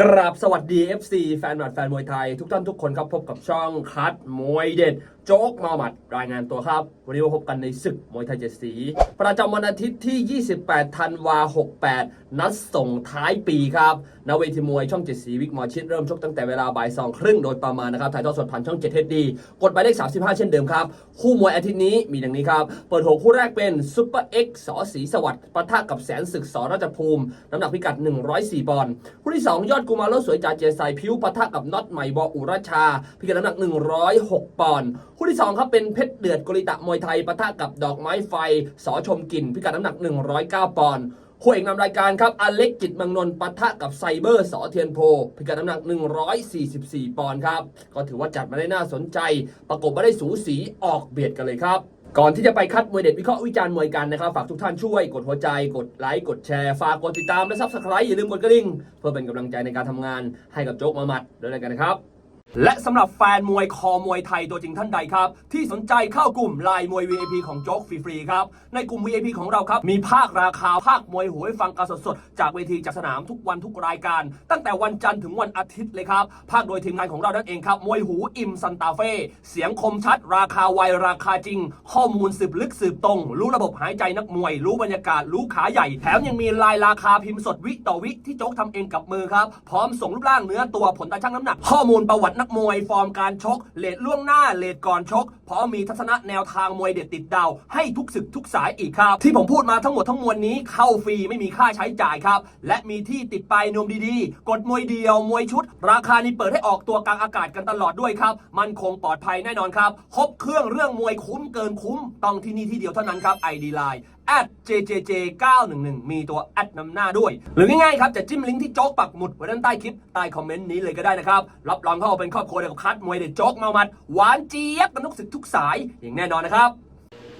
กราบสวัสดี FC แฟนหมัดแฟนมวยไทย ทุกท่านทุกคนครับพบกับช่องคัดมวยเด็ด โจ๊กมาหมัดรายงานตัวครับ วันนี้มาพบกันในศึกมวยไทยเจ็ดสี ประจำวันอาทิตย์ที่ 28 ธันวา 68 นัดส่งท้ายปีครับณเวทีมวยช่องเจ็ดสีวิกมอชิดเริ่มชกตั้งแต่เวลาบ่ายสองครึ่งโดยประมาณนะครับ ถ่ายทอดสดผ่านช่อง7 HD กดหมายเลข 35 เช่นเดิมครับ คู่มวยอาทิตย์นี้มีดังนี้ครับ เปิดหัวคู่แรกเป็นซุปเปอร์เอ็กซ์สอศรีสวัสดิ์ปะทะกับแสนศึกสอราชภูมิ น้ำหนักพิกัด 104ปอนด์คู่ที่ 2 ยอดกุมารลสวยจ่าเจไซพิ้วปะทะกับน็อตใหม่บออุรชา พิกัดน้ำหนัก 106 ปอนด์คู่ที่ 2 ครับ เป็นเพชรเดือดกลิตะมวยไทยปะทะกับดอกไม้ไฟสอชมกลิ่นพิกัดน้ำหนัก 109 ปอนด์คู่เอกนำรายการครับอเล็กจิตมังนน์ปะทะกับไซเบอร์สอเทียนโพ พิกัดน้ำหนัก 144 ปอนด์ครับ ก็ถือว่าจัดมาได้น่าสนใจ ประกบมาได้สูสีออกเบียดกันเลยครับก่อนที่จะไปคัดมวยเด็ดวิเคราะห์วิจารณ์มวยกันนะครับ ฝากทุกท่านช่วยกดหัวใจ กดไลค์กดแชร์ ฝากกดติดตามและซับสไครต์อย่าลืมกดกระดิ่ง เพื่อเป็นกำลังใจในการทำงานให้กับโจ๊กมาหมัดด้วยกันนะครับ และสำหรับแฟนมวยคอมวยไทยตัวจริงท่านใดครับ ที่สนใจเข้ากลุ่มไลน์มวย VIP ของโจ๊กฟรีๆครับ ในกลุ่ม VIP ของเราครับ มีภาคราคา ภาคมวยหูให้ฟังการสดๆ จากเวทีจากสนามทุกวันทุกรายการ ตั้งแต่วันจันทร์ถึงวันอาทิตย์เลยครับ ภาคโดยทีมงานของเรานั่นเองครับ มวยหูอิมซันตาเฟ่เสียงคมชัด ราคาไวราคาจริง ข้อมูลสืบลึกสืบตรง รู้ระบบหายใจนักมวย รู้บรรยากาศรู้ขาใหญ่แถมยังมีลายราคาพิมพ์สดวิต่อวิที่โจ๊กทำเองกับมือครับพร้อมส่งรูปร่างเนื้อตัวผลตาชั่งน้ำหนักข้อมูลประวัตินักมวยฟอร์มการชก เลทล่วงหน้าเลทก่อนชก เพร้อมมีทัศนะแนวทางมวยเด็ดติดดาวให้ทุกศึกทุกสายอีกครับ ที่ผมพูดมาทั้งหมดทั้งมวลนี้เข้าฟรีไม่มีค่าใช้จ่ายครับ และมีที่ติดปลายนวมดีๆ กดมวยเดียวมวยชุด ราคานี้เปิดให้ออกตัวกลางอากาศกันตลอดด้วยครับ มันคงปลอดภัยแน่นอนครับครบเครื่องเรื่องมวยคุ้มเกินคุ้มต้องที่นี่ที่เดียวเท่านั้นครับ ID Line at jjj 911มีตัวแอดนำหน้าด้วย หรือง่ายๆครับ จะจิ้มลิงก์ที่โจ๊กปักหมุดไว้ด้านใต้คลิป ใต้คอมเมนต์นี้เลยก็ได้นะครับ รับรองเข้าเป็นครอบครัวเดียวกับคัดมวยเด็ดโจ๊กเมามัด หวานเจี๊ยบกันทุกสึกทุกสายอย่างแน่นอนนะครับ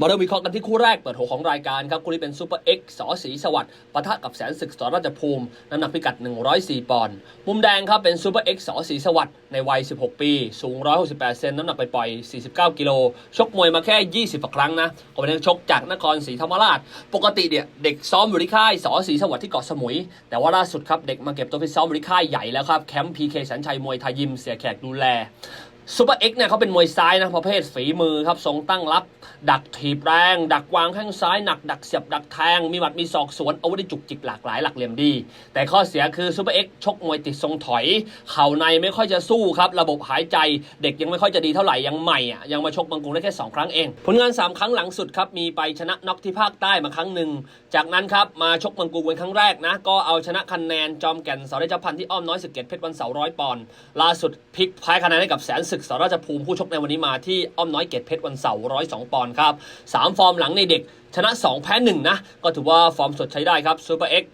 มาเริ่มวิเคราะห์กันที่คู่แรกเปิดหัวของรายการครับคู่นี้เป็นซูเปอร์เอ็กซ์สอศรีสวัสดิ์ปะทะกับแสนศึกสอราชภูมิน้ำหนักพิกัด 104 ปอนด์มุมแดงครับเป็นซูเปอร์เอ็กซ์สอศรีสวัสดิ์ในวัย 16 ปี สูง 168 เซนน้ำหนักไปปล่อย 49 กิโลชกมวยมาแค่ 20ครั้งนะก็เป็นนักชกจากนครศรีธรรมราช ปกติเนี่ยเด็กซ้อมอยู่ที่ค่ายสอศรีสวัสดิ์ที่เกาะสมุย แต่ว่าล่าสุดครับเด็กมาเก็บตัวฟิตซ้อมอยู่ที่ค่ายใหญ่แล้วครับแคมป์พีเคสันชัยมวยไทยยิมเสียแขกดูแล ซูเปอร์เอ็กซ์เนี่ยเขาเป็นมวยซ้ายนะประเภทฝีมือครับทรงตั้งรับ ดักถีบแรง ดักวางแข้งซ้ายหนัก ดักเสียบดักแทง มีหมัดมีศอกสวนอาวุธได้จุกจิกหลากหลายหลักเหลี่ยมดี แต่ข้อเสียคือซูเปอร์เอ็กซ์ชกมวยติดทรงถอย เข่าในไม่ค่อยจะสู้ครับ ระบบหายใจเด็กยังไม่ค่อยจะดีเท่าไหร่ยังใหม่อะยังมาชกบางกรุงได้แค่ 2 ครั้งเอง ผลงาน 3 ครั้งหลังสุดครับมีไปชนะน็อกที่ภาคใต้มาครั้งหนึ่งจากนั้นครับมาชกบางกรุงเป็นครั้งแรกนะก็เอาชนะคะแนนจอมแก่นสราพันที่อ้อมน้อยสิบเกตเพชรวันเสาร์ร้อยปอนด์ล่าสุดพลิกแพ้คะแนนให้กับแสนศึกสราชภูมิผู้ชกในวันนี้มาที่อ้อมน้อยเกตเพชรวันเสาร์ร้อยสองปอนด์ครับสามฟอร์มหลังในเด็ก ชนะ 2 แพ้ 1 นะ ก็ถือว่าฟอร์มสดใช้ได้ครับซูเปอร์เอ็ก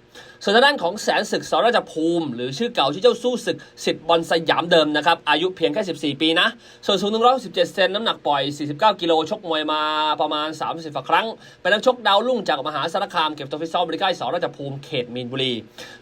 ส่วนทางด้านของแสนศึกสราชภูมิ หรือชื่อเก่าชื่อเจ้าสู้ศึกสิทธิ์บอลสยามเดิมนะครับ อายุเพียงแค่ 14 ปีนะ ส่วนสูง117เซน น้ำหนักปล่อย 49 กิโล ชกมวยมาประมาณ 30กว่ครั้ง เป็นนักชกดาวรุ่งจากมหาสารคาม เก็บตัวฟิตซ้อมบริการสราชภูมิเขตมีนบุรี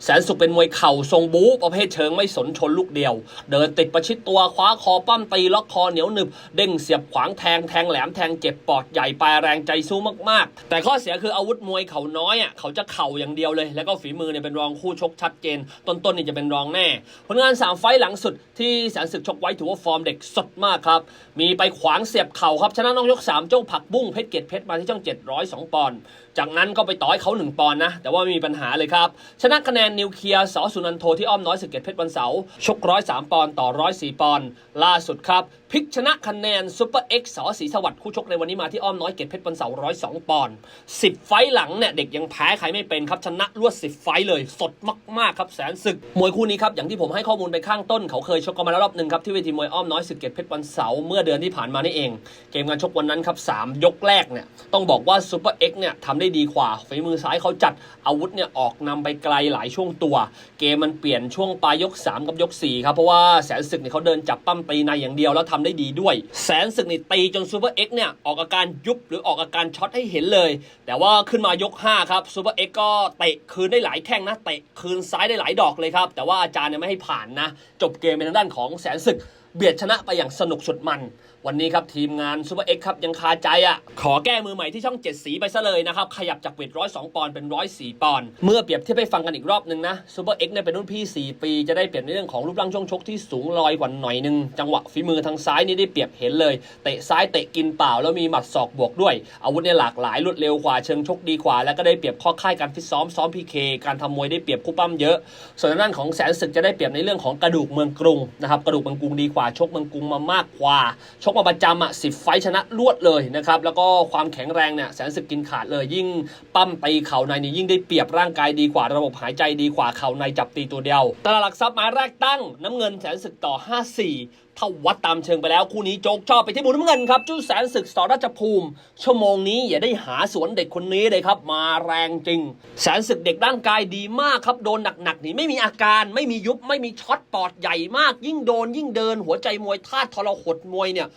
แสนสุขเป็นมวยเข่าทรงบู๊ประเภทเชิงไม่สนชนลูกเดียว เดินติดประชิดตัวคว้าคอปั้มตีล็อกคอเหนียวหนึบ เด้งเสียบขวางแทงแทงแหลมแทงเจ็บปอดใหญ่ปลายแรงใจสู้มากๆแต่ข้อเสียคืออาวุธมวยเขาน้อยอะเขาจะเข่าอย่างเดียวเลย แล้วก็ฝีมือเนี่ยเป็นรองคู่ชกชัดเจน ต้นๆนี่จะเป็นรองแน่ ผลงาน 3 ไฟต์หลังสุดที่แสนศึกชกไว้ถือว่าฟอร์มเด็กสดมากครับ มีไปขวางเสียบเข่าครับชนะน้องยก 3 เจ้าผักบุ้งเพชรเกตเพชรมาที่ช่อง 702 ปอนด์จากนั้นก็ไปต่อให้เขา 1 ปอนด์นะ แต่ว่าไม่มีปัญหาเลยครับ ชนะคะแนนนิวเคลียร์สอสุนันโทที่อ้อมน้อยสกเกตเพชรวันเสาร์ชก103ปอนด์ต่อ104ปอนด์ล่าสุดครับ พลิกชนะคะแนนซูเปอร์เอ็กซ์สอศรีสวัสดิ์คู่ชกในวันนี้มาที่อ้อมน้อยเกตเพชรวันเสาร์102ปอนด์สิบไฟต์หลังเนี่ยเด็กยังแพ้ใครไม่เป็นครับชนะรวดสิบไฟต์เลยสดมากๆครับแสนศึก มวยคู่นี้ครับอย่างที่ผมให้ข้อมูลไปข้างต้นเขาเคยชกกันมาแล้วรอบหนึ่งครับที่เวทีมวยอ้อมน้อยสกเกตเพชรวันเสาร์เมื่อเดือนที่ผ่านมานี่เอง เกมการชกวันนั้นครับสามยกแรกเนี่ย ต้องบอกว่าซูเปอร์เอ็กซ์เนี่ยทำได้ดีกว่าฝีมือซ้ายเขาจัดอาวุธเนี่ยออกนำไปไกลหลายช่วงตัว เกมมันเปลี่ยนช่วงปลายยก 3 กับยก 4 ครับ เพราะว่าแสนศึกเนี่ยเขาเดินจับปั้มตีในอย่างเดียวแล้วทำได้ดีด้วย แสนศึกนี่ตีจนซูเปอร์เอ็กซ์เนี่ยออกอาการยุบหรือออกอาการช็อตให้เห็นเลย แต่ว่าขึ้นมายก 5 ครับซูเปอร์เอ็กซ์ก็เตะคืนได้หลายแข้งนะเตะคืนซ้ายได้หลายดอกเลยครับแต่ว่าอาจารย์เนี่ยไม่ให้ผ่านนะจบเกมเป็นทางด้านของแสนศึกเบียดชนะไปอย่างสนุกสุดมันวันนี้ครับทีมงานซูเปอร์เอ็กครับยังคาใจอะ ขอแก้มือใหม่ที่ช่อง 7 สีไปซะเลยนะครับ ขยับจากเวทร้อยสองปอนด์เป็นร้อยสี่ปอนด์เมื่อเปรียบเทียบให้ฟังกันอีกรอบหนึ่งนะซูเปอร์เอ็กเนี่ยเป็นรุ่นพี่ 4 ปีจะได้เปรียบในเรื่องของรูปร่างช่วงชกที่สูงลอยกว่าหน่อยหนึง จังหวะฝีมือทางซ้ายนี่ได้เปรียบเห็นเลยเตะซ้ายเตะกินเปล่าแล้วมีหมัดศอกบวกด้วย อาวุธเนี่ยหลากหลายรวดเร็วกว่าเชิงชกดีกว่า แล้วก็ได้เปรียบข้อค่ายการฟิตซ้อมซ้อมพีเคการทำมวยได้เปรียบคู่ปั้มเยอะ ส่วนด้านของแสนศึกจะได้เปรียบในเรื่องของกระดูกเมืองกรุงนะครับกระดูกเมืองกรุงดีกว่าชกเมืองกรุงมามากกว่าชกมาประจำอะสิไฟชนะรวดเลยนะครับ แล้วก็ความแข็งแรงเนี่ยแสนสึกกินขาดเลย ยิ่งปั้มตีเข่าในนี่ยิ่งได้เปรียบร่างกายดีกว่าระบบหายใจดีกว่าเข่าในจับตีตัวเดียวตลาดหลักทรัพย์มาแรกตั้ง น้ำเงินแสนสึกต่อ 54 ถ้าวัดตามเชิงไปแล้วคู่นี้โจ๊กชอบไปที่มุมน้ำเงินครับจุ้แสนศึกสอราชภูมิ ชั่วโมงนี้อย่าได้หาสวนเด็กคนนี้เลยครับ มาแรงจริง แสนศึกเด็กร่างกายดีมากครับโดนหนักๆนี่ไม่มีอาการ ไม่มียุบไม่มีช็อตปอดใหญ่มาก ยิ่งโดนยิ่งเดินหัวใจมวยธาทรหดมวยเนี่ย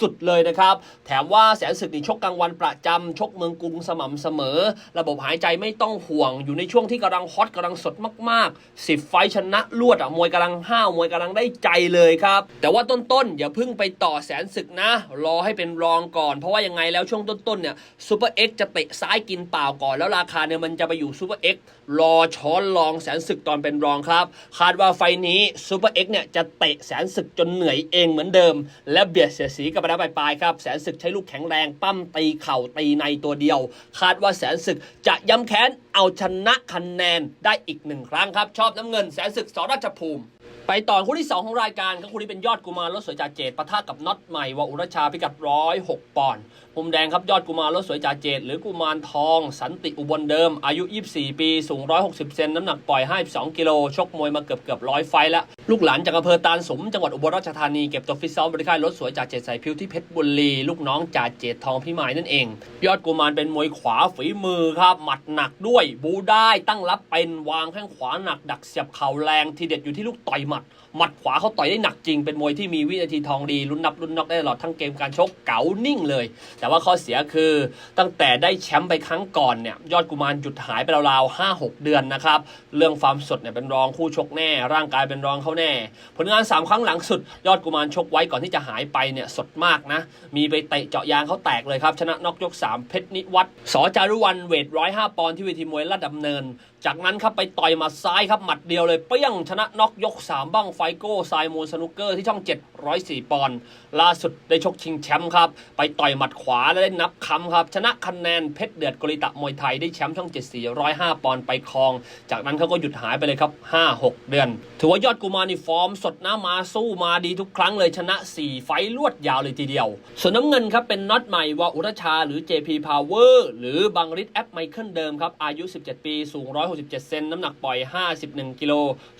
สุดๆเลยนะครับแถมว่าแสนศึกนี่ชกกลางวันประจำชกเมืองกรุงสม่ำเสมอ ระบบหายใจไม่ต้องห่วง อยู่ในช่วงที่กำลังฮอตกำลังสดมากๆสิบไฟชนะรวดอะมวยกำลังห้าวมวยกำลังได้ใจเลยครับแต่ว่าต้นๆอย่าเพิ่งไปต่อแสนศึกนะ รอให้เป็นรองก่อน เพราะว่ายังไงแล้วช่วงต้นๆเนี่ยซูเปอร์เอ็กจะเตะซ้ายกินเปล่าก่อน แล้วราคาเนี่ยมันจะไปอยู่ซูเปอร์เอ็กรอช้อนรองแสนศึกตอนเป็นรองครับ คาดว่าไฟล์นี้ซูเปอร์เอ็กเนี่ยจะเตะแสนศึกจนเหนื่อยเองเหมือนเดิม และเบียดเสียสีกับไปแล้วปลายๆครับแสนศึกใช้ลูกแข็งแรงปั้มตีเข่าตีในตัวเดียว คาดว่าแสนศึกจะย้ำแค้นเอาชนะคะแนนได้อีกหนึ่งครั้งครับ ชอบน้ำเงินแสนศึกสราชภูมิ ไปต่อคู่ที่ 2 ของรายการครับคู่นี้เป็นยอดกุมารรถสวยจ่าเจตปะทะกับน็อตใหม่วอุรชาพิกัดร้อยหกปอนด์ มุมแดงครับยอดกุมารรถสวยจ่าเจตหรือกุมารทอง สันติอุบลเดิม อายุ 24 ปี สูง 160 เซนน้ำหนักปล่อย 52 กิโล ชกมวยมาเกือบเกือบร้อยไฟล์แล้ว ลูกหลานจากอำเภอตาลสม จังหวัดอุบลราชธานี เก็บตัวฟิตซ้อมบริการรถสวยจ่าเจตใส่พิวที่เพชรบุรีลูกน้องจ่าเจตทองพิมายนั่นเอง ยอดกุมารเป็นมวยขวาฝีมือครับหมัดหนักด้วยบูได้ตั้งรับเป็นวางแข้งขวาหนัก ดักเสียบเข่าแรงทีเด็ดอยู่ที่ลูกต่อยหมัดหมัดขวาเขาต่อยได้หนักจริงเป็นมวยที่มีวินาทีทองดีลุ้นนับลุ้นน็อกได้ตลอดทั้งเกมการชกเก๋านิ่งเลยแต่ว่าข้อเสียคือตั้งแต่ได้แชมป์ไปครั้งก่อนเนี่ยยอดกุมารหยุดหายไปราวๆห้าหกเดือนนะครับ เรื่องความสดเนี่ยเป็นรองคู่ชกแน่ ร่างกายเป็นรองเขาแน่ ผลงาน 3 ครั้งหลังสุด ยอดกุมารชกไว้ก่อนที่จะหายไปเนี่ยสดมากนะ มีไปเตะเจาะยางเขาแตกเลยครับ ชนะนอกยก 3 เพชรนิวัตรสจารุวันเวทร้อยห้าปอนด์ที่เวทีมวยลาดดำเนิน จากนั้นครับไปต่อยหมัดซ้ายครับหมัดเดียวเลยเปี้ยงชนะน็อกยก 3 บ้างไฟโก้ไซมูนสนุกเกอร์ที่ช่อง 704 ปอนด์ล่าสุดได้ชกชิงแชมป์ครับ ไปต่อยหมัดขวาและได้นับคำครับ ชนะคะแนนเพชรเดือดกริตะมวยไทยได้แชมป์ช่อง7405 ปอนด์ไปครอง จากนั้นเขาก็หยุดหายไปเลยครับ 5-6 เดือน ถือว่ายอดกุมารนี่ฟอร์มสดนะมาสู้มาดีทุกครั้งเลยชนะ 4 ไฟต์รวดยาวเลยทีเดียว ส่วนน้ำเงินครับเป็นน็อตใหม่วาอุรชา หรือ JP Power หรือบังริดแอปไมเคิลเดิมครับอายุ 17 ปีสูง67 เซน น้ำหนักปล่อย 51 กิโล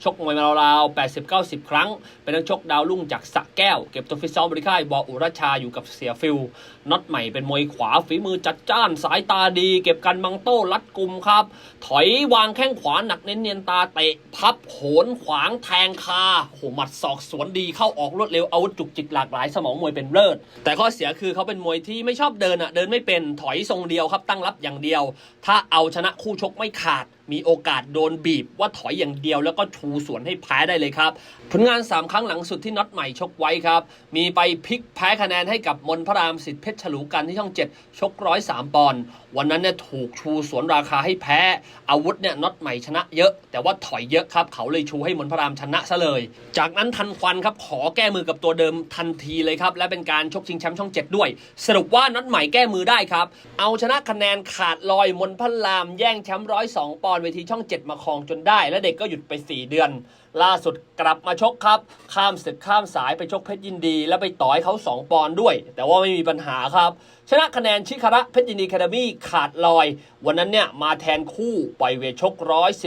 ชกมวยมาราวๆ 80-90 ครั้ง เป็นนักชกดาวรุ่งจากสะแก้ว เก็บตัวฟิตซ้อมบริค่ายวออุรชาอยู่กับเสียฟิลน็อตใหม่เป็นมวยขวาฝีมือจัดจ้านสายตาดี เก็บกันบังโต้รัดกลุ่มครับ ถอยวางแข้งขวาหนักเน้นเนียนตาเตะพับโขนขวางแทงคาโหหมัดศอกสวนดีเข้าออกรวดเร็วอาวุธจุกจิกหลากหลายสมองมวยเป็นเลิศแต่ข้อเสียคือเขาเป็นมวยที่ไม่ชอบเดินอะเดินไม่เป็นถอยทรงเดียวครับตั้งรับอย่างเดียว ถ้าเอาชนะคู่ชกไม่ขาดมีโอกาสโดนบีบว่าถอยอย่างเดียวแล้วก็ชูสวนให้แพ้ได้เลยครับ ผลงาน 3 ครั้งหลังสุดที่น็อตใหม่ชกไว้ครับ มีไปพลิกแพ้คะแนนให้กับมนพระรามสิทธิ์เพชรฉลูกันที่ช่อง 7 ชกร้อยสามปอนด์วันนั้นเนี่ยถูกชูสวนราคาให้แพ้ อาวุธเนี่ยน็อตใหม่ชนะเยอะ แต่ว่าถอยเยอะครับเขาเลยชูให้มนพระรามชนะซะเลย จากนั้นทันควันครับขอแก้มือกับตัวเดิมทันทีเลยครับและเป็นการชกชิงแชมป์ช่อง 7 ด้วย สรุปว่าน็อตใหม่แก้มือได้ครับเอาชนะคะแนนขาดลอยมนพระรามแย่งแชมป์ร้อยสองปอนด์เวทีช่อง 7 มาครองจนได้ และเด็กก็หยุดไป 4 เดือน ล่าสุดกลับมาชกครับ ข้ามศึกข้ามสายไปชกเพชรยินดี แล้วไปต่อยเขา 2 ปอนด์ด้วย แต่ว่าไม่มีปัญหาครับ ชนะคะแนนชิคาระเพชรยินดีแคดมี่ขาดลอย วันนั้นเนี่ยมาแทนคู่ปล่อยเวทชก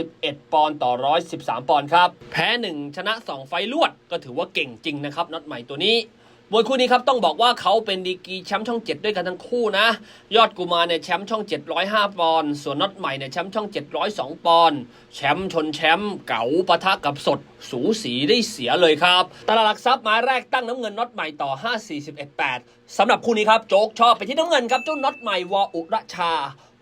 111 ปอนด์ต่อ 113 ปอนด์ครับแพ้ 1 ชนะ 2 ไฟล์ลวดก็ถือว่าเก่งจริงนะครับน็อตใหม่ตัวนี้ มวยคู่นี้ครับต้องบอกว่าเขาเป็นดีกีแชมป์ช่อง 7 ด้วยกันทั้งคู่นะ ยอดกุมารเนี่ยแชมป์ช่อง 705 ปอนด์ส่วนน็อตใหม่เนี่ยแชมป์ช่อง 702 ปอนด์แชมป์ชนแชมป์เก๋าปะทะกับสด สูสีได้เสียเลยครับตลาดหลักทรัพย์มาแรกตั้งน้ำเงินน็อตใหม่ต่อ 5418สำหรับคู่นี้ครับโจ๊กชอบไปที่น้ำเงินครับเจ้าน็อตใหม่วออุรชา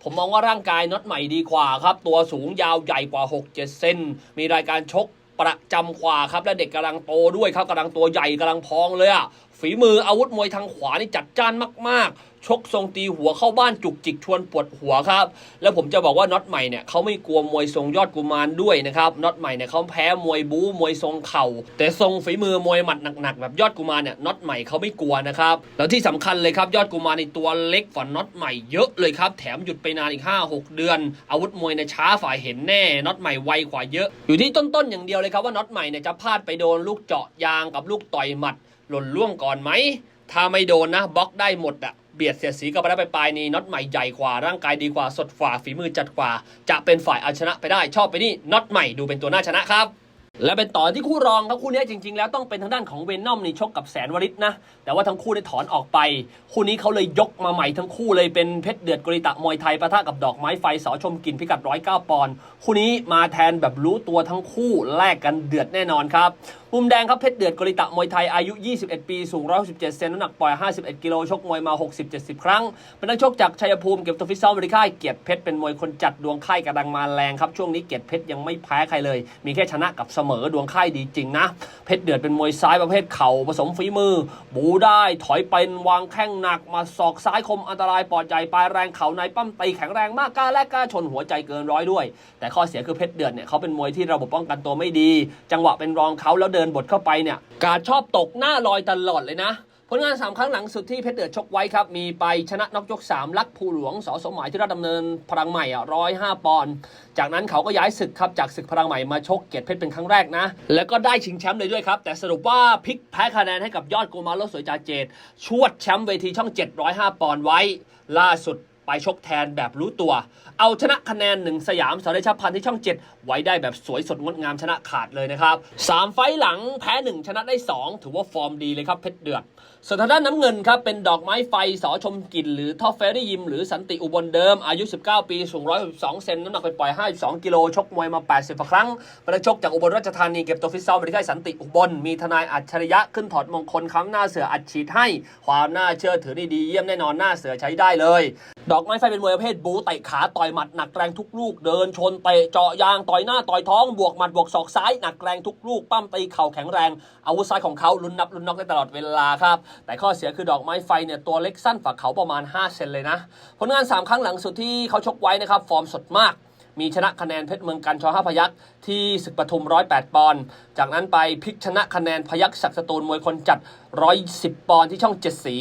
ผมมองว่าร่างกายน็อตใหม่ดีกว่าครับ ตัวสูงยาวใหญ่กว่า 6-7 เซน มีรายการชก ประจำขวาครับ และเด็กกำลังโตด้วยครับกำลังตัวใหญ่กำลังพองเลยอะฝีมืออาวุธมวยทางขวานี่จัดจ้านมากๆ ชกทรงตีหัวเข้าบ้านจุกจิกชวนปวดหัวครับ แล้วผมจะบอกว่าน็อตใหม่เนี่ยเขาไม่กลัวมวยทรงยอดกุมารด้วยนะครับน็อตใหม่เนี่ยเขาแพ้มวยบู๊มวยทรงเข่า แต่ทรงฝีมือมวยหมัดหนักๆแบบยอดกุมารเนี่ยน็อตใหม่เขาไม่กลัวนะครับแล้วที่สำคัญเลยครับยอดกุมารในตัวเล็กกว่าน็อตใหม่เยอะเลยครับแถมหยุดไปนานอีก 5-6 เดือน อาวุธมวยในช้าฝ่ายเห็นแน่น็อตใหม่ไวกว่าเยอะ อยู่ที่ต้นๆอย่างเดียวเลยครับว่าน็อตใหม่เนี่ยจะพลาดไปโดนลูกเจาะยางกับลูกต่อยหมัด หล่นล่วงก่อนไหมถ้าไม่โดนนะบล็อกได้หมดอะ เบียดเสียดสีกับไปได้ไปปลายนี้น็อตใหม่ใหญ่กว่าร่างกายดีกว่าสดฝ่าฝีมือจัดกว่า จะเป็นฝ่ายเอาชนะไปได้ชอบไปนี่น็อตใหม่ดูเป็นตัวหน้าชนะครับและเป็นต่อที่คู่รองครับคู่นี้จริง ๆ แล้วต้องเป็นทางด้านของเวนนอมนี่ชกกับแสนวริศนะ แต่ว่าทั้งคู่ได้ถอนออกไป คู่นี้เขาเลยยกมาใหม่ทั้งคู่เลยเป็นเพชรเดือดกริตะมวยไทยปะทะกับดอกไม้ไฟสอชมกลินพิกัด109ปอนด์คู่นี้มาแทนแบบรู้ตัวทั้งคู่แลกกันเดือดแน่นอนครับมุมแดงครับเพชรเดือดกริตะมวยไทยอายุ 21 ปี สูง 167 เซนน้ำหนักปล่อย 51 กิโลชกมวยมา 60-70 ครั้ง เป็นนักชกจากชัยภูมิเก็บตัวฟิตซ้อมบริค่ายเกียรติเพชรเป็นมวยคนจัดดวงค่ายกระดังมาแรงครับ ช่วงนี้เกียรติเพชรยังไม่แพ้ใครเลย มีแค่ชนะกับเสมอดวงค่ายดีจริงนะ เพชรเดือดเป็นมวยซ้ายประเภทเข่าผสมฝีมือ บูได้ถอยเป็นวางแข้งหนักมาศอกซ้ายคมอันตรายปอดใหญ่ปลายแรงเข่าในปั้มตีแข็งแรงมากกล้าแลกกล้าชนหัวใจเกินร้อยด้วย แต่ข้อเสียคือเพชรเดือดเนี่ยเขาเป็นมวยที่ระบบป้องกันตัวไม่ดี จังหวะเป็นรองเขาแล้วเดินบดเข้าไปเนี่ยการชอบตกหน้าลอยตลอดเลยนะผลงาน 3 ครั้งหลังสุดที่เพชรเดือดชกไว้ครับ มีไปชนะนอกยก 3 ลักภูหลวงสอสมหมายที่ราชดำเนินพลังใหม่อะร้อยห้าปอนด์จากนั้นเขาก็ย้ายศึกครับ จากศึกพลังใหม่มาชกเกียรติเพชรเป็นครั้งแรกนะ แล้วก็ได้ชิงแชมป์เลยด้วยครับ แต่สรุปว่าพลิกแพ้คะแนนให้กับยอดโกมาโลสวยจาเจตชวดแชมป์เวทีช่อง 705 ปอนด์ไว้ ล่าสุด ไปชกแทนแบบรู้ตัว เอาชนะคะแนนหนึ่งสยามสาเดชพันธ์ที่ช่อง 7 ไว้ได้แบบสวยสดงดงามชนะขาดเลยนะครับ 3 ไฟหลังแพ้ 1 ชนะได้ 2 ถือว่าฟอร์มดีเลยครับเพชรเดือด ส่วนทางด้านน้ำเงินครับเป็นดอกไม้ไฟสอชมกลิ่นหรือท็อปเฟรรี่ยิม หรือสันติอุบลเดิม อายุ 19 ปีสูง162เซนน้ำหนักไปปล่อย 52 กิโลชกมวยมา 80ครั้งป็นนักชกจากอุบลราชธานีเก็บตัวฟิตซ้อมบริการสันติอุบล มีทนายอัจฉริยะขึ้นถอดมงคลค้ำหน้าเสืออัดฉีดให้ ความน่าเชื่อถือนี่ดีเยี่ยมแน่นอนหน้าเสือใช้ได้เลย ดอกไม้ไฟเป็นมวยประเภทบูเตะขาต่อยหมัดหนักแรงทุกลูกเดินชนเตะเจาะยางต่อยหน้าต่อยท้องบวกหมัดบวกศอกซ้ายหนักแรงทุกลูกปั้มตีเข่าแข็งแรงอาวุธซ้ายของเขาลุ้นนับลุ้นน็อกได้ตลอดเวลาครับแต่ข้อเสียคือดอกไม้ไฟเนี่ยตัวเล็กสั้นฝักเขาประมาณ 5 เซนเลยนะ ผลงาน 3 ครั้งหลังสุดที่เขาชกไว้นะครับ ฟอร์มสดมาก มีชนะคะแนนเพชรเมืองกันชอห้าพยักที่ศึกปทุม 108 ปอนด์ จากนั้นไปพลิกชนะคะแนนพยักศักสตูลมวยคนจัด 110 ปอนด์ที่ช่องเจ็ดสี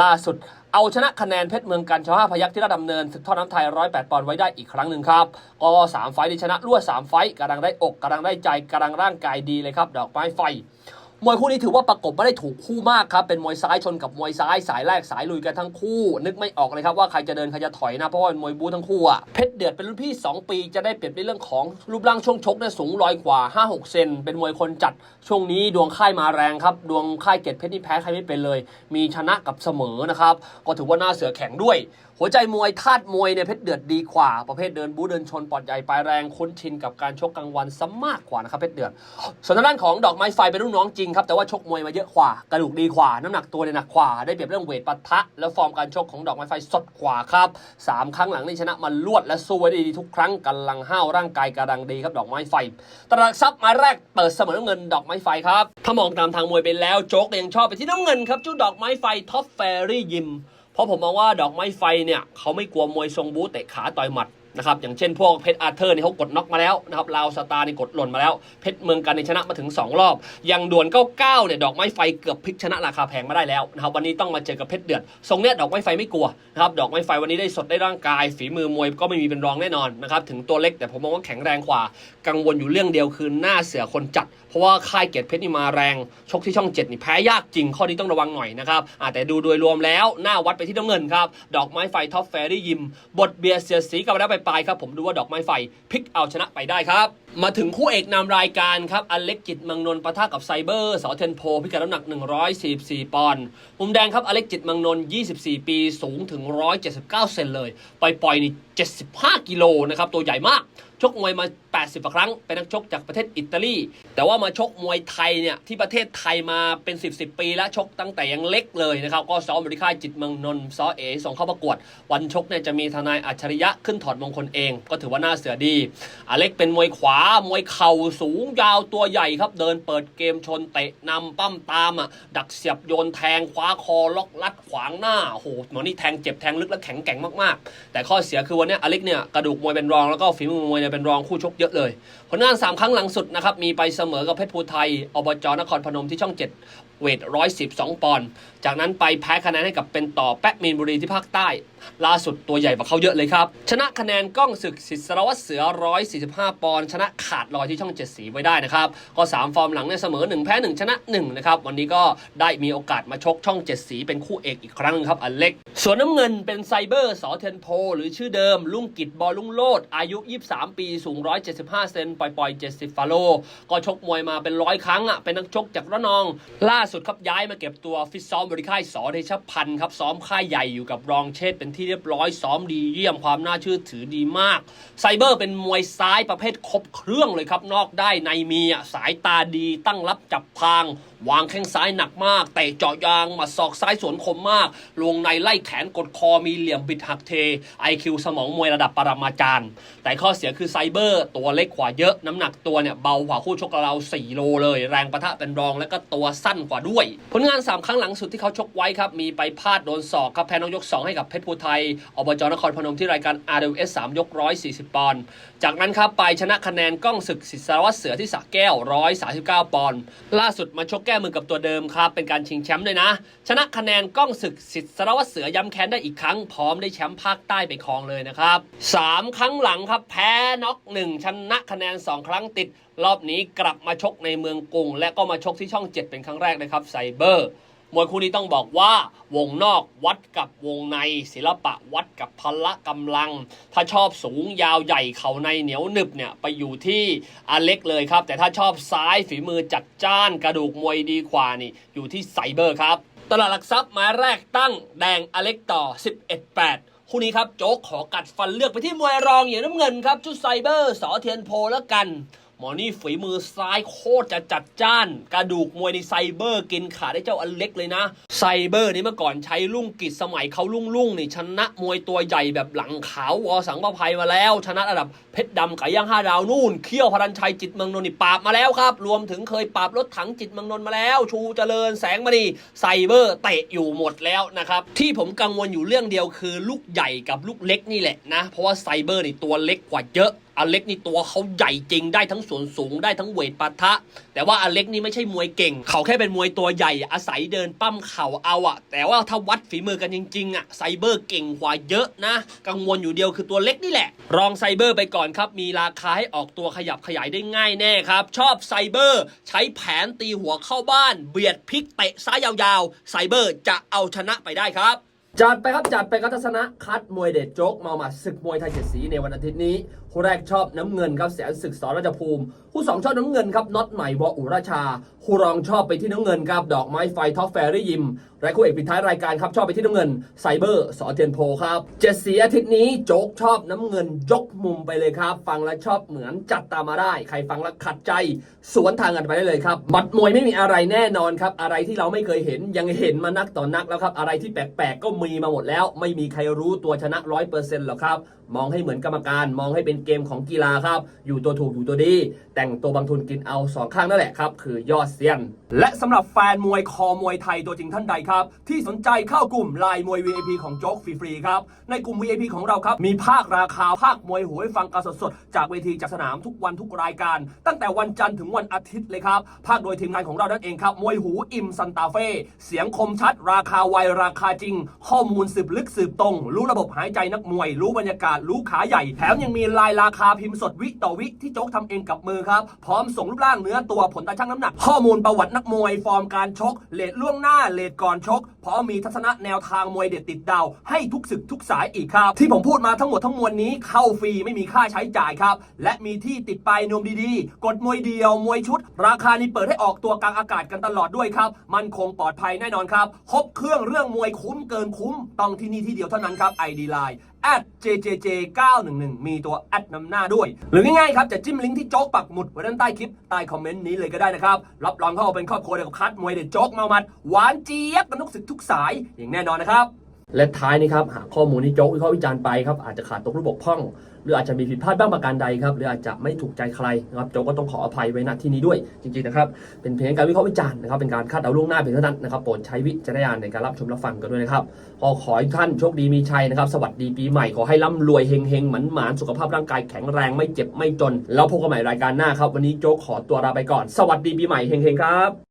ล่าสุดเอาชนะคะแนนเพชรเมืองกันชอห้าพยักที่ระดับเนินศึกท่อน้ำไทย 108 ปอนด์ไว้ได้อีกครั้งหนึ่งครับ ก็3ไฟที่ชนะรวด3ไฟกำลังได้อกกำลังได้ใจกำลังร่างกายดีเลยครับ ดอกไม้ไฟ มวยคู่นี้ถือว่าประกบไม่ได้ถูกคู่มากครับ เป็นมวยซ้ายชนกับมวยซ้ายสายแรกสายลุยกันทั้งคู่ นึกไม่ออกเลยครับว่าใครจะเดินใครจะถอยนะเพราะว่ามวยบูทั้งคู่อะเพชรเดือดเป็นรุ่นพี่ 2 ปีจะได้เปรียบในเรื่องของรูปร่างช่วงชกเนี่ยสูงลอยกว่า 5-6 เซนเป็นมวยคนจัดช่วงนี้ดวงค่ายมาแรงครับ ดวงค่ายเกตเพชรนี่แพ้ใครไม่เป็นเลย มีชนะกับเสมอนะครับก็ถือว่าหน้าเสือแข็งด้วย หัวใจมวยธาตุมวยเนี่ยเพชรเดือดดีกว่า ประเภทเดินบู๊เดินชนปอดใหญ่ปลายแรงคุ้นชินกับการชกกลางวันซะมากกว่านะครับเพชรเดือดส่วนทางด้านของดอกไม้ไฟเป็นรุ่นน้องจริงครับแต่ว่าชกมวยมาเยอะกว่ากระดูกดีกว่าน้ำหนักตัวเนี่ยหนักกว่าได้เปรียบเรื่องเวทปะทะ และฟอร์มการชกของดอกไม้ไฟสดกว่าครับสามครั้งหลังนี่ชนะมันลวดและสู้ไว้ดีทุกครั้งกำลังห้าวร่างกายกำลังดีครับดอกไม้ไฟตลาดซับมาแรกเปิดเสมอเงินดอกไม้ไฟครับถ้ามองตามทางมวยไปแล้วโจ๊กยังชอบไปที่น้ำเงินครับจุดดอกไม้ไฟท็อปแฟรี่ยิม เพราะผมมองว่าดอกไม้ไฟเนี่ยเขาไม่กลัวมวยทรงบู๊เตะขาต่อยหมัด นะครับอย่างเช่นพวกเพชรอาร์เธอร์นี่เขากดน็อกมาแล้วนะครับลาวสตาร์นี่กดหล่นมาแล้ว เพชรเมืองกันในชนะมาถึง 2 รอบย่างด่วน99เนี่ยดอกไม้ไฟเกือบพลิกชนะราคาแพงมาได้แล้วนะครับวันนี้ต้องมาเจอกับเพชรเดือดทรงเนี้ยดอกไม้ไฟไม่กลัวนะครับดอกไม้ไฟวันนี้ได้สดได้ร่างกาย ฝีมือมวยก็ไม่มีเป็นรองแน่นอนนะครับถึงตัวเล็กแต่ผมมองว่าแข็งแรงกว่า กังวลอยู่เรื่องเดียวคือหน้าเสือคนจัด เพราะว่าค่ายเกียรติเพชรนี่มาแรง ชกที่ช่อง7นี่แพ้ยากจริงข้อนี้ต้องระวังหน่อยนะครับแต่ดูโดยรวมแล้วหน้าวัดไปที่น้ำเงินครับดอกไม้ไฟท็อปแฟรี่ยิมบทเบียร์เสียสีกับแล้วไปปลายครับผมดูว่าดอกไม้ไฟพลิกเอาชนะไปได้ครับ มาถึงคู่เอกนำรายการครับ อเล็กจิตมืองนน์ปะทะกับไซเบอร์สอเทนโพ พิกัดน้ำหนัก 144 ปอนด์มุมแดงครับ อเล็กจิตมืองนน์24 ปี สูงถึง 179 เซนเลย ปล่อยๆนี่ 75 กิโลนะครับ ตัวใหญ่มาก ชกมวยมา 80 ครั้ง เป็นนักชกจากประเทศอิตาลี แต่ว่ามาชกมวยไทยเนี่ย ที่ประเทศไทยมาเป็น 10 10 ปี แล้วชกตั้งแต่ยังเล็กเลยนะครับ ก็ซ้อมบริค่ายจิตมืองนน์ซ้อเอส่งเข้าประกวด วันชกเนี่ยจะมีทนายอัจฉริยะขึ้นถอดมงคลเอง ก็ถือว่าน่าเสือดี อเล็กเป็นมวยขวาามวยเข่าสูงยาวตัวใหญ่ครับ เดินเปิดเกมชนเตะนำปั้มตามอะดักเสียบโยนแทงคว้าคอล็อกลัดขวางหน้าโหหมอนี่แทงเจ็บแทงลึกและแข็งแกร่งมากๆ แต่ข้อเสียคือวันเนี้ยอเล็กเนี่ยกระดูกมวยเป็นรองแล้วก็ฝีมือมวยเนี่ยเป็นรองคู่ชกเยอะเลย ผลงาน 3 ครั้งหลังสุดนะครับ มีไปเสมอกับเพชรภูไทย อบจนครพนมที่ช่อง 7 เวท 112 ปอนด์จากนั้นไปแพ้คะแนนให้กับเป็นต่อแป๊ะมีนบุรีที่ภาคใต้ ล่าสุดตัวใหญ่กว่าเขาเยอะเลยครับ ชนะคะแนนก้องศึกสิทธิ์สารวัตรเสือ 145 ปอนด์ชนะขาดลอยที่ช่อง 7 สีไว้ได้นะครับ ก็ 3 ฟอร์มหลังเนี่ยเสมอ 1 แพ้ 1 ชนะ 1 นะครับ วันนี้ก็ได้มีโอกาสมาชกช่อง 7 สีเป็นคู่เอกอีกครั้งหนึงครับอเล็ก ส่วนน้ำเงินเป็นไซเบอร์สอเทนโพหรือชื่อเดิม ลุงกิจบอลลุงโลดอายุ 23 ปีสูง 175 เซนปล่อยๆ 70ฟาโล ก็ชกมวยมาเป็นร้อยครั้งอะเป็นนักชกจากระนอง ล่าสุดครับย้ายมาเก็บตัวฟิตซ้อมบริค่ายสอเดชพันธ์ครับซ้อมค่ายใหญ่อยู่กับรองเชษเป็นที่เรียบร้อยซ้อมดีเยี่ยมความน่าเชื่อถือดีมาก ไซเบอร์เป็นมวยซ้ายประเภทครบเครื่องเลยครับนอกได้ในมีอะสายตาดีตั้งรับจับพางวางแข้งซ้ายหนักมากเตะเจาะยางมัดศอกซ้ายสวนคมมาก ลงในไล่แขนกดคอมีเหลี่ยมบิดหักเท IQ สมองมวยระดับปรมาจารย์ แต่ข้อเสียคือไซเบอร์ตัวเล็กกว่าเยอะน้ำหนักตัวเนี่ยเบากว่าคู่ชกเรา4โลเลย แรงประทะเป็นรองและก็ตัวสั้นกว่าด้วย ผลงาน 3 ครั้งหลังสุดที่เขาชกไว้ครับ มีไปพลาดโดนศอกครับแพ้นอกยก 2 ให้กับเพชรภูไทยอบจนครพนมที่รายการ RWS 3ยก140ปอนด์จากนั้นครับไปชนะคะแนนก้องศึกสิทธิ์สารวัตรเสือที่สระแก้ว 139 ปอนด์ล่าสุดมาชกแก้มือกับตัวเดิมครับเป็นการชิงแชมป์ด้วยนะ ชนะคะแนนก้องศึกสิทธิ์สารวัตรเสือย้ำแค้นได้อีกครั้งพร้อมได้แชมป์ภาคใต้ไปครองเลยนะครับ3ครั้งหลังครับแพ้น็อก1ชนะคะแนน 2 ครั้งติด รอบนี้กลับมาชกในเมืองกรุง และก็มาชกที่ช่อง 7 เป็นครั้งแรกนะครับไซเบอร์ มวยคู่นี้ต้องบอกว่าวงนอกวัดกับวงในศิลปะวัดกับพละกำลัง ถ้าชอบสูงยาวใหญ่เข่าในเหนียวหนึบเนี่ยไปอยู่ที่อเล็กเลยครับ แต่ถ้าชอบซ้ายฝีมือจัดจ้านกระดูกมวยดีกว่านี่ อยู่ที่ไซเบอร์ครับ ตลาดหลักทรัพย์หมายแรกตั้งแดงอเล็กต่อ 11-8คู่นี้ครับ โจ๊กขอกัดฟันเลือกไปที่มวยรองอย่างน้ำเงินครับ ชุดไซเบอร์สอเทียนโพแล้วกัน หมอนี่ฝีมือซ้ายโคตรจะจัดจ้าน กระดูกมวยในไซเบอร์กินขาได้เจ้าอันเล็กเลยนะ ไซเบอร์นี่เมื่อก่อนใช้ลุ่งกิจสมัยเขาลุ่งลุ่งนี่ชนะมวยตัวใหญ่แบบหลังขาววอสังประภัยมาแล้ว ชนะระดับเพชรดำไก่ย่างห้าดาวนู่นเขี้ยวพรัญชัยจิตเมืองนนท์นี่ปราบมาแล้วครับ รวมถึงเคยปราบรถถังจิตเมืองนนท์มาแล้ว ชูเจริญแสงมณีไซเบอร์เตะอยู่หมดแล้วนะครับที่ผมกังวลอยู่เรื่องเดียวคือ ลูกใหญ่กับลูกเล็กนี่แหละนะเพราะว่าไซเบอร์นี่ตัวเล็กกว่าเยอะ อเล็กนี่ตัวเขาใหญ่จริงได้ทั้งส่วนสูงได้ทั้งเวทปะทะ แต่ว่าอเล็กนี่ไม่ใช่มวยเก่ง เขาแค่เป็นมวยตัวใหญ่อาศัยเดินปั้มเข่าเอาอะแต่ว่าถ้าวัดฝีมือกันจริงๆอะไซเบอร์เก่งกว่าเยอะนะ กังวลอยู่เดียวคือตัวเล็กนี่แหละ รองไซเบอร์ไปก่อนครับมีราคาให้ออกตัวขยับขยายได้ง่ายแน่ครับชอบไซเบอร์ใช้แผนตีหัวเข้าบ้าน เบียดพลิกเตะซ้ายยาวๆไซเบอร์จะเอาชนะไปได้ครับจัดไปครับจัดไปครับทัศนะคัดมวยเด็ดโจ๊กเมามัดศึกมวยไทยเจ็ดสีในวันอาทิตย์นี้คู่แรกชอบน้ำเงินครับแสนศึกสอราชภูมิ คู่สองชอบน้ำเงินครับน็อตใหม่วออุราชา คู่รองชอบไปที่น้ำเงินครับดอกไม้ไฟท็อปแฟรี่ยิมและคู่เอกปิดท้ายรายการครับชอบไปที่น้ำเงินไซเบอร์สอเทียนโพครับเจ็ดสีอาทิตย์นี้โจ๊กชอบน้ำเงินยกมุมไปเลยครับ ฟังแล้วชอบเหมือนจัดตามมาได้ ใครฟังแล้วขัดใจ สวนทางกันไปได้เลยครับบัดมวยไม่มีอะไรแน่นอนครับอะไรที่เราไม่เคยเห็นยังเห็นมานักต่อนนักแล้วครับอะไรที่แปลกๆก็มีมาหมดแล้ว ไม่มีใครรู้ตัวชนะร้อยเปอร์เซ็นต์หรอกครับมองให้เหมือนกรรมการมองให้เป็นเกมของกีฬาครับ อยู่ตัวถูกอยู่ตัวดี แต่งตัวบางทุนกินเอาสองข้างนั่นแหละครับ คือยอดเซียนและสำหรับแฟนมวยคอมวยไทยตัวจริงท่านใดครับ ที่สนใจเข้ากลุ่มไลน์มวย VIP ของโจ๊กฟรีๆครับ ในกลุ่ม VIP ของเราครับ มีภาคราคา ภาคมวยหูให้ฟังกันสดๆ จากเวทีจากสนามทุกวันทุกรายการ ตั้งแต่วันจันทร์ถึงวันอาทิตย์เลยครับ ภาคโดยทีมงานของเรานั่นเองครับ มวยหูอิมซันตาเฟ่เสียงคมชัด ราคาไวราคาจริง ข้อมูลสืบลึกสืบตรง รู้ระบบหายใจนักมวย รู้บรรยากาศรู้ขาใหญ่แถมยังมีลายราคาพิมพ์สดวิต่อวิที่โจ๊กทำเองกับมือครับพร้อมส่งรูปร่างเนื้อตัวผลตาชั่งน้ำหนักข้อมูลประวัตินักมวยฟอร์มการชก เลทล่วงหน้าเลทก่อนชกพร้อมีทัศนะแนวทางมวยเด็ดติดดาว ให้ทุกศึกทุกสายอีกครับ ที่ผมพูดมาทั้งหมดทั้งมวลนี้เข้าฟรีไม่มีค่าใช้จ่ายครับ และมีที่ติดไปนวมดีๆ กดมวยเดียวมวยชุด ราคานี้เปิดให้ออกตัวกลางอากาศกันตลอดด้วยครับ มันคงปลอดภัยแน่นอนครับครบเครื่องเรื่องมวยคุ้มเกินคุ้มต้องที่นี่ที่เดียวเท่านั้นครับ ID Line @jjj911 มีตัวแอดนำหน้าด้วย หรือง่ายๆครับ จะจิ้มลิงก์ที่โจ๊กปักหมุดไว้ด้านใต้คลิป ใต้คอมเมนต์นี้เลยก็ได้นะครับ รับรองเข้าเป็นครอบครัวเดียวกับคัดมวยเด็ดโจ๊กเมามัด หวานเจี๊ยบกันทุกสึกทุกสายอย่างแน่นอนนะครับ และท้ายนี้ครับหากข้อมูลที่โจ๊กวิเคราะห์วิจารณ์ไปครับอาจจะขาดตกรูปบกพร่อง รืออาจจะมีผิดพลาดบ้างประการใดครับหรืออาจจะไม่ถูกใจใครนะครับโจก็ต้องขออภัยไว้ณที่นี้ด้วยจริงๆนะครับเป็นเพียงการวิเคราะห์วิจารณ์นะครับเป็นการคาดเดาล่วงหน้าเพียงเท่านั้นนะครับโปรดใช้วิจารณญาณในการรับชมรับฟังกันด้วยนะครับขอขอให้ท่านโชคดีมีชัยนะครับสวัสดีปีใหม่ขอให้ร่ำรวยเฮงเฮงหมันหมานสุขภาพร่างกายแข็งแรงไม่เจ็บไม่จน แล้วพบกันใหม่รายการหน้าครับวันนี้โจกขอตัวลาไปก่อน สวัสดีปีใหม่เฮงเฮงครับ